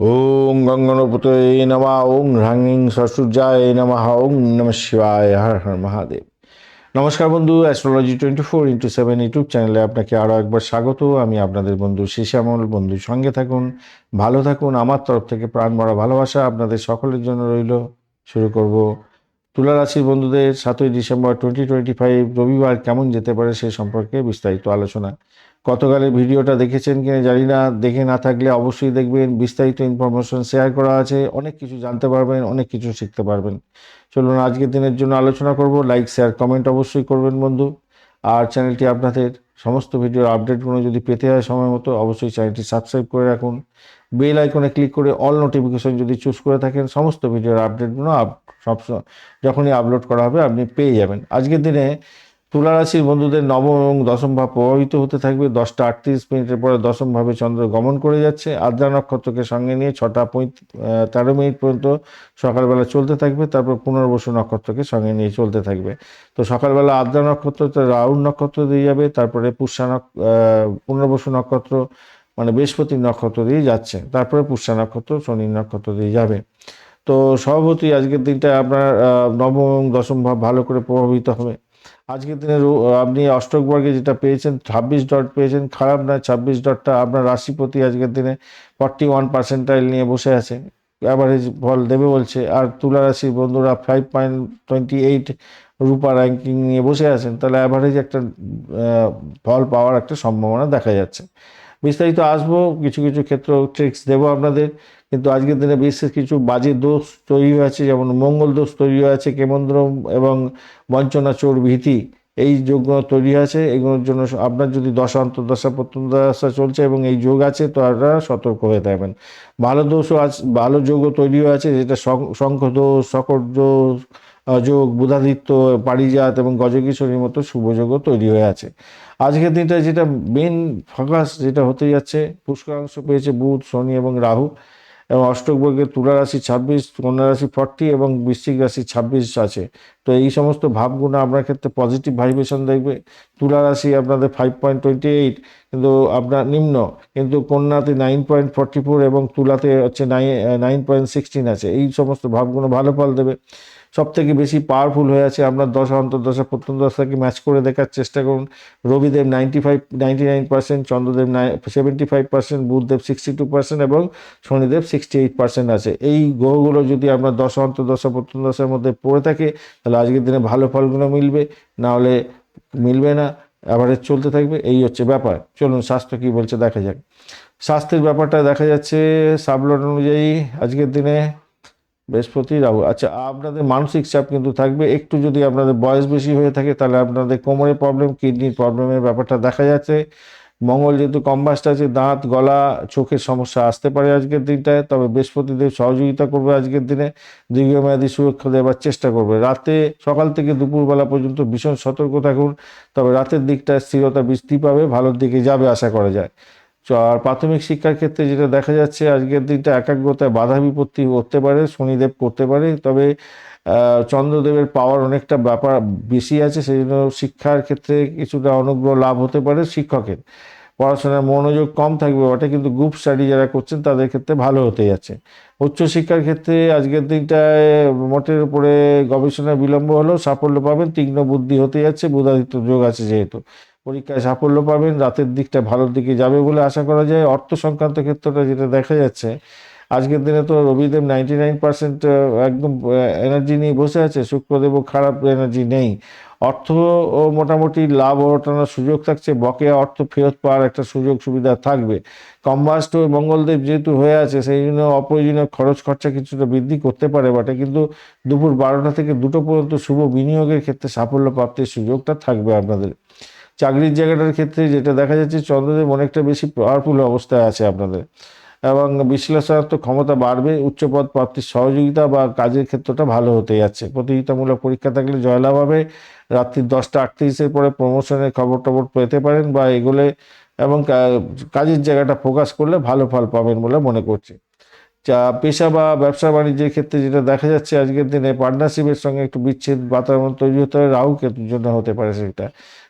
ওং গঙ্গনপতয়ে নমা ওং হ্রাং সসূর্যায় নমঃ ওং নম শিবায় হর হর মহাদেব নমস্কার বন্ধু astrology twenty four into seven YouTube চ্যানেলে আপনাকে আরও একবার স্বাগত। আমি আপনাদের বন্ধু শেষামল বন্ধুর সঙ্গে থাকুন, ভালো থাকুন, আমার তরফ থেকে প্রাণ ভরা ভালোবাসা আপনাদের সকলের জন্য রইল। শুরু করব তুলা রাশির বন্ধুদের সাতই ডিসেম্বর টোয়েন্টি টোয়েন্টি ফাইভ রবিবার কেমন যেতে পারে সে সম্পর্কে বিস্তারিত আলোচনা। গতকালের ভিডিওটা দেখেছেন কিনা জানি না। দেখে না থাকলে অবশ্যই দেখবেন। বিস্তারিত ইনফরমেশন শেয়ার করা আছে। অনেক কিছু জানতে পারবেন, অনেক কিছু শিখতে পারবেন। চলুন আজকের দিনের জন্য আলোচনা করব। লাইক শেয়ার কমেন্ট অবশ্যই করবেন বন্ধু। আর চ্যানেলটি আপনাদের সমস্ত ভিডিওর আপডেটগুলো যদি পেতে হয় সময় মতো, অবশ্যই চ্যানেলটি সাবস্ক্রাইব করে রাখুন। বেল আইকনে ক্লিক করে অল নোটিফিকেশন যদি চুজ করে থাকেন, সমস্ত ভিডিওর আপডেটগুলো আপ- সব যখনই আপলোড করা হবে, আপনি পেয়ে যাবেন। আজকের দিনে তুলা রাশির বন্ধুদের নবম এবং দশম ভাব প্রভাবিত হতে থাকবে। দশটা আটত্রিশ মিনিটের পরে দশম ভাবে চন্দ্র গমন করে যাচ্ছে। আদ্রা নক্ষত্রকে সঙ্গে নিয়ে ছটা তেরো মিনিট পর্যন্ত সকালবেলা চলতে থাকবে। তারপর পুনর্বসু নক্ষত্রকে সঙ্গে নিয়ে চলতে থাকবে। তো সকালবেলা আদ্রা নক্ষত্র রাহুল নক্ষত্র দিয়ে যাবে। তারপরে পুষ্যা আহ, পুনর্বসু নক্ষত্র মানে বৃহস্পতি নক্ষত্র দিয়ে যাচ্ছে। তারপরে পুষ্যা নক্ষত্র শনি নক্ষত্র দিয়ে যাবে। তো সভাপতি আজকের দিনটা আপনার নবম দশম ভাব ভালো করে প্রভাবিত হবে। আজকের দিনে আপনি অষ্টক বর্গে যেটা পেয়েছেন, ছাব্বিশ ডট পেয়েছেন, খারাপ না ছাব্বিশ ডটটা আপনার রাশিপতি আজকের দিনে ফর্টি ওয়ান পার্সেন্টাইল নিয়ে বসে আছে। অ্যাভারেজ ফল দেবে বলছে। আর তুলা রাশির বন্ধুরা ফাইভ পয়েন্ট টোয়েন্টি এইট রূপা র্যাঙ্কিং নিয়ে বসে আছেন, তাহলে অ্যাভারেজ একটা ফল পাওয়ার একটা সম্ভাবনা দেখা যাচ্ছে। বিস্তারিত আসব, কিছু কিছু ক্ষেত্র ট্রিক্স দেবো আপনাদের। কিন্তু আজকের দিনে বিশেষ কিছু বাজে দোষ তৈরি হয়েছে, যেমন মঙ্গল দোষ তৈরি হয়েছে কেমন্দ্র এবং বঞ্চনা চোর ভীতি, এই যোগ তৈরি আছে এগুলোর জন্য আপনার যদি দশা, অন্তর্দশা, প্রত্যন্তদশা চলছে এবং এই যোগ আছে, তো আপনারা সতর্ক হয়ে থাকবেন। ভালো দোষও আছে ভালো যোগও তৈরি হয়েছে, যেটা শঙ্খ দোষ শকট দোষ যোগ, বুধাদিত্য, পারিজাত এবং গজকিশোরীর মতো শুভযোগও তৈরি হয়ে আছে। আজকের দিনটা যেটা মেন ফোকাস যেটা হতে যাচ্ছে, পুষ্করাংশ পেয়েছে বুধ, শনি এবং রাহু। এবং অষ্টক বর্গের তুলা রাশি ছাব্বিশ, কন্যা রাশি ফর্টি এবং বৃশ্চিক রাশি ছাব্বিশ আছে। তো এই সমস্ত ভাবগুলো আপনার ক্ষেত্রে পজিটিভ ভাইব্রেশন দেখবে। তুলা রাশি আপনাদের ফাইভ পয়েন্ট টোয়েন্টি এইট কিন্তু আপনার নিম্ন, কিন্তু কন্যাতে নাইন পয়েন্ট ফর্টি ফোর এবং তুলাতে হচ্ছে নাইন নাইন পয়েন্ট সিক্সটিন আছে। এই সমস্ত ভাবগুলো ভালো ফল দেবে। সব থেকে বেশি পাওয়ারফুল হয়ে আছে আপনার দশা, অন্তর্দশা, প্রত্যন্তদশাকে ম্যাচ করে দেখার চেষ্টা করুন। Rabidev ninety five ninety nine percent Chandradev seventy five percent Budhdev sixty two percent এবং শনিদেব সিক্সটি এইট পার্সেন্ট আছে। এই গ্রহগুলো যদি আপনার দশা, অন্তর্দশা প্রত্যন্ত দশার মধ্যে পড়ে থাকে, তাহলে আজকের দিনে ভালো ফলগুলো মিলবে। না হলে মিলবে না অ্যাভারেজ চলতে থাকবে। এই হচ্ছে ব্যাপার। চলুন, স্বাস্থ্য কী বলছে দেখা যাক। স্বাস্থ্যের ব্যাপারটা দেখা যাচ্ছে সাবলট অনুযায়ী আজকের দিনে বৃহস্পতি, রাহু। আচ্ছা আপনাদের মানসিক চাপ কিন্তু থাকবে। একটু যদি আপনাদের বয়স বেশি হয়ে থাকে, তাহলে আপনাদের কোমরের প্রবলেম কিডনির প্রবলেমের ব্যাপারটা দেখা যাচ্ছে। মঙ্গল যেহেতু কম্বাস্ট আছে, দাঁত, গলা, চোখের সমস্যা আসতে পারে আজকের দিনটায়। তবে বৃহস্পতিদেব সহযোগিতা করবে আজকের দিনে। দীর্ঘমেয়াদী সুরক্ষা দেওয়ার চেষ্টা করবে। রাতে, সকাল থেকে দুপুরবেলা পর্যন্ত ভীষণ সতর্ক থাকুন। তবে রাতের দিকটা স্থিরতা বৃষ্টি পাবে, ভালোর দিকে যাবে আশা করা যায়। আর প্রাথমিক শিক্ষার ক্ষেত্রে যেটা দেখা যাচ্ছে, আজকের দিনটা একাগ্রতায় বাধা বিপত্তি করতে পারে, শনিদেব করতে পারে, তবে চন্দ্রদেবের পাওয়ার অনেকটা ব্যাপার বেশি আছে সেই জন্য শিক্ষার ক্ষেত্রে কিছুটা অনুগ্রহ লাভ হতে পারে শিক্ষকের। পড়াশোনার মনোযোগ কম থাকবে ওটা কিন্তু গ্রুপ স্টাডি যারা করছেন, তাদের ক্ষেত্রে ভালো হতে যাচ্ছে। উচ্চশিক্ষার ক্ষেত্রে আজকের দিনটায় মোটের উপরে গবেষণায় বিলম্ব হলেও সাফল্য পাবেন, তীক্ষ্ণ বুদ্ধি হতে যাচ্ছে, বুধাদিত্য যোগ আছে যেহেতু। পরীক্ষায় সাফল্য পাবেন, রাতের দিকটা ভালোর দিকে যাবে বলে আশা করা যায়। অর্থ সংক্রান্ত ক্ষেত্রটা যেটা দেখা যাচ্ছে, আজকের দিনে তো রবিদেব নাইনটি নাইন পার্সেন্ট একদম এনার্জি নিয়ে বসে আছে শুক্রদেবও খারাপ এনার্জি নেই। অর্থ ও মোটামুটি লাভ ওঠানোর সুযোগ থাকছে, বকেয়া অর্থ ফেরত পাওয়ার একটা সুযোগ সুবিধা থাকবে। কম্বাস্ট মঙ্গলদেব যেহেতু হয়ে আছে, সেই জন্য অপ্রয়োজনীয় খরচ খরচা কিছুটা বৃদ্ধি করতে পারে বটে কিন্তু দুপুর বারোটা থেকে দুটো পর্যন্ত শুভ বিনিয়োগের ক্ষেত্রে সাফল্য প্রাপ্তির সুযোগটা থাকবে আপনাদের। চাকরির জায়গাটার ক্ষেত্রে যেটা দেখা যাচ্ছে চন্দ্রদেব অনেকটা বেশি পাওয়ারফুল অবস্থায় আছে আপনাদের। এবং বিশ্লেষণাত্মক ক্ষমতা বাড়বে উচ্চপদ প্রাপ্তির সহযোগিতা বা কাজের ক্ষেত্রটা ভালো হতে যাচ্ছে। প্রতিযোগিতামূলক পরীক্ষা থাকলে জয়লাভ হবে। রাত্রি দশটা আটত্রিশের পরে প্রমোশনের খবর টবর পেতে পারেন বা এগুলো এবং কাজের জায়গাটা ফোকাস করলে ভালো ফল পাবেন বলে মনে করছি। যা পেশা বা ব্যবসা বাণিজ্যের ক্ষেত্রে যেটা দেখা যাচ্ছে আজকের দিনে পার্টনারশিপের সঙ্গে একটু বিচ্ছেদ বাতাবরণ তৈরি হতে হবে রাহু কেতুর জন্য হতে পারে সেটা।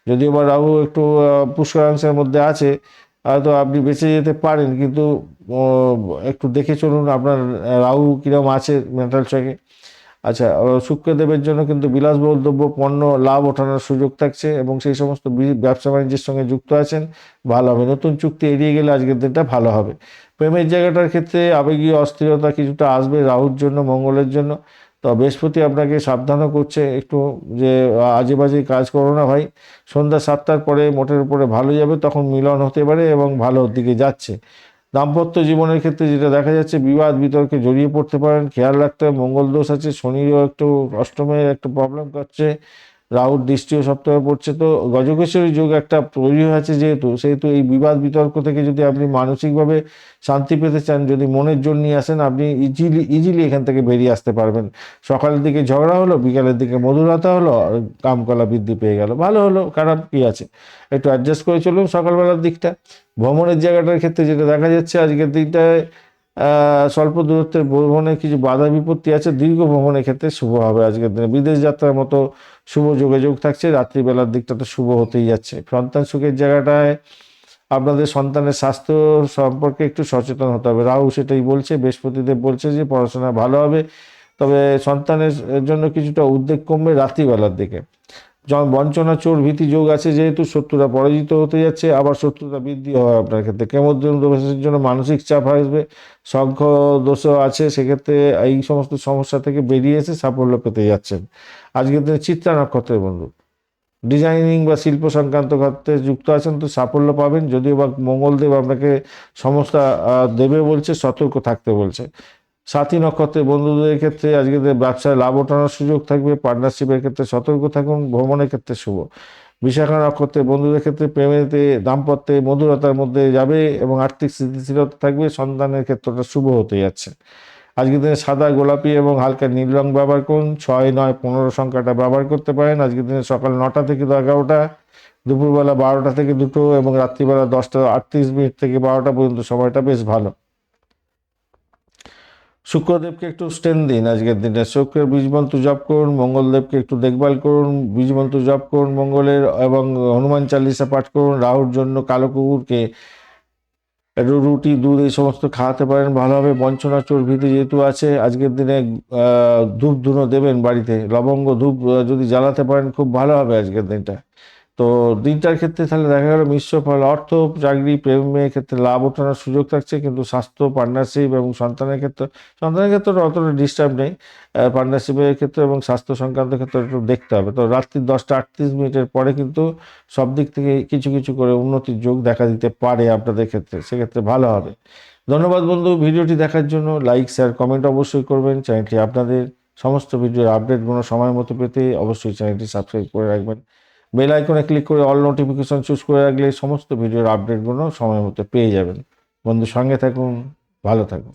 যদিও বা রাহু একটু পুষ্করাংশের মধ্যে আছে, হয়তো আপনি বেঁচে যেতে পারেন, কিন্তু একটু দেখে চলুন আপনার রাহু কিরম আছে মেন্টাল চকে আচ্ছা শুক্রদেবের জন্য কিন্তু বিলাসবহুল দ্রব্য, পণ্য, লাভ ওঠানোর সুযোগ থাকছে এবং সেই সমস্ত ব্যবসা বাণিজ্যের সঙ্গে যুক্ত আছেন। ভালো হবে। নতুন চুক্তি এড়িয়ে গেলে আজকের দিনটা ভালো হবে। প্রেমের জায়গাটার ক্ষেত্রে আবেগীয় অস্থিরতা কিছুটা আসবে রাহুর জন্য, মঙ্গলের জন্য। তো বৃহস্পতি আপনাকে সাবধানও করছে একটু যে আজে বাজে কাজ করো না ভাই। সন্ধ্যা সাতটার পরে মোটের উপরে ভালো যাবে, তখন মিলন হতে পারে এবং ভালোর দিকে যাচ্ছে। দাম্পত্য জীবনের ক্ষেত্রে যেটা দেখা যাচ্ছে, বিবাদ বিতর্কে জড়িয়ে পড়তে পারেন, খেয়াল রাখতে হবে মঙ্গল দোষ আছে, শনিরও একটু অষ্টমের একটু প্রবলেম করছে রাহুর দৃষ্টিও সপ্তাহে পড়ছে। তো গজকেশ্বরী যোগ একটা তৈরি হয়েছে যেহেতু সেহেতু এই বিবাদ বিতর্ক থেকে যদি আপনি মানসিকভাবে শান্তি পেতে চান যদি মনের জোর নিয়ে আসেন আপনি ইজিলি ইজিলি এখান থেকে বেরিয়ে আসতে পারবেন। সকালের দিকে ঝগড়া হলো বিকালের দিকে মধুরতা হলো কামকলা বৃদ্ধি পেয়ে গেল। ভালো হলো খারাপ কি আছে? একটু অ্যাডজাস্ট করে চলুন সকালবেলার দিকটা। ভ্রমণের জায়গাটার ক্ষেত্রে যেটা দেখা যাচ্ছে আজকের দিকটায় আহ, স্বল্প দূরত্বের ভ্রমণে কিছু বাধা বিপত্তি আছে। দীর্ঘ ভ্রমণের ক্ষেত্রে শুভ হবে আজকের দিনে। বিদেশ যাত্রার মতো শুভ যোগাযোগ থাকছে। রাত্রিবেলার দিকটা তো শুভ হতেই যাচ্ছে। সন্তান সুখের জায়গাটায় আপনাদের সন্তানের স্বাস্থ্য সম্পর্কে একটু সচেতন হতে হবে। রাহু সেটাই বলছে। বৃহস্পতিদেব বলছে যে পড়াশোনা ভালো হবে, তবে সন্তানের জন্য কিছুটা উদ্বেগ কমবে রাত্রিবেলার দিকে। বঞ্চনা চোর ভীতি যোগ আছে, যেহেতু শত্রুরা পরাজিত হতে যাচ্ছে, আবার শত্রুতা বৃদ্ধি হয় আপনার ক্ষেত্রে কেমদ্রম দোষের জন্য মানসিক চাপ আসবে শঙ্খ দোষও আছে, সেক্ষেত্রে এই সমস্ত সমস্যা থেকে বেরিয়ে এসে সাফল্য পেতে যাচ্ছেন। আজকের দিনে চিত্রা নক্ষত্রের বন্ধু। ডিজাইনিং বা শিল্প সংক্রান্ত ক্ষেত্রে যুক্ত আছেন তো সাফল্য পাবেন, যদিও বা মঙ্গলদেব আপনাকে সমস্যা দেবে বলছে, সতর্ক থাকতে বলছে। সাথী নক্ষত্রের বন্ধুদের ক্ষেত্রে আজকে ব্যবসায় লাভ ওঠানোর সুযোগ থাকবে পার্টনারশিপের ক্ষেত্রে সতর্ক থাকুন, ভ্রমণের ক্ষেত্রে শুভ। বিশাখা নক্ষত্রে বন্ধুদের ক্ষেত্রে প্রেমেতে, দাম্পত্যে মধুরতার মধ্যে যাবে এবং আর্থিক স্থিতিশীলতা থাকবে, সন্তানের ক্ষেত্রটা শুভ হতে যাচ্ছে। আজকের দিনে সাদা গোলাপি এবং হালকা নীল রং ব্যবহার করুন, ছয়, নয়, পনেরো সংখ্যাটা ব্যবহার করতে পারেন। আজকের দিনে সকাল নটা থেকে এগারোটা দুপুরবেলা বারোটা থেকে দুটো এবং রাত্রিবেলা দশটা আটত্রিশ মিনিট থেকে বারোটা পর্যন্ত সময়টা বেশ ভালো। শুক্রদেবকে একটু স্টেন দিন আজকের দিনে। শুক্রের বীজমন্ত্র জপ করুন, মঙ্গলদেবকে একটু দেখভাল করুন বীজমন্ত্র জপ করুন মঙ্গলের এবং হনুমান চালিসা পাঠ করুন, রাহুর জন্য কালো কুকুরকে একটু রুটি, দুধ এই সমস্ত খাওয়াতে পারেন, ভালোভাবে বঞ্চনা চোর ভীতি যেহেতু আছে, আজকের দিনে ধূপ ধুনো দেবেন বাড়িতে, লবঙ্গ ধূপ যদি জ্বালাতে পারেন, খুব ভালো হবে আজকের দিনটা। তো দিনটার ক্ষেত্রে তাহলে দেখা গেল মিশ্র ফল, অর্থ, চাকরি প্রেমের ক্ষেত্রে লাভ ওঠানোর সুযোগ থাকছে, কিন্তু স্বাস্থ্য পার্টনারশিপ এবং সন্তানের ক্ষেত্রে সন্তানের ক্ষেত্রে অতটা ডিস্টার্ব নেই। পার্টনারশিপের ক্ষেত্রে এবং স্বাস্থ্য সংক্রান্ত ক্ষেত্রে একটু দেখতে হবে। তো রাত্রি দশটা আটত্রিশ মিনিটের পরে কিন্তু সব দিক থেকে কিছু কিছু করে উন্নতির যোগ দেখা দিতে পারে আপনাদের ক্ষেত্রে। সেক্ষেত্রে ভালো হবে। ধন্যবাদ বন্ধু ভিডিওটি দেখার জন্য। লাইক শেয়ার কমেন্ট অবশ্যই করবেন। চ্যানেলটি আপনাদের সমস্ত ভিডিওর আপডেটগুলো সময় মতো পেতে অবশ্যই চ্যানেলটি সাবস্ক্রাইব করে রাখবেন। বেল আইকনে ক্লিক করে অল নোটিফিকেশান চুজ করে রাখলে সমস্ত ভিডিওর আপডেটগুলো সময় মতো পেয়ে যাবেন। বন্ধু, সঙ্গে থাকুন, ভালো থাকুন।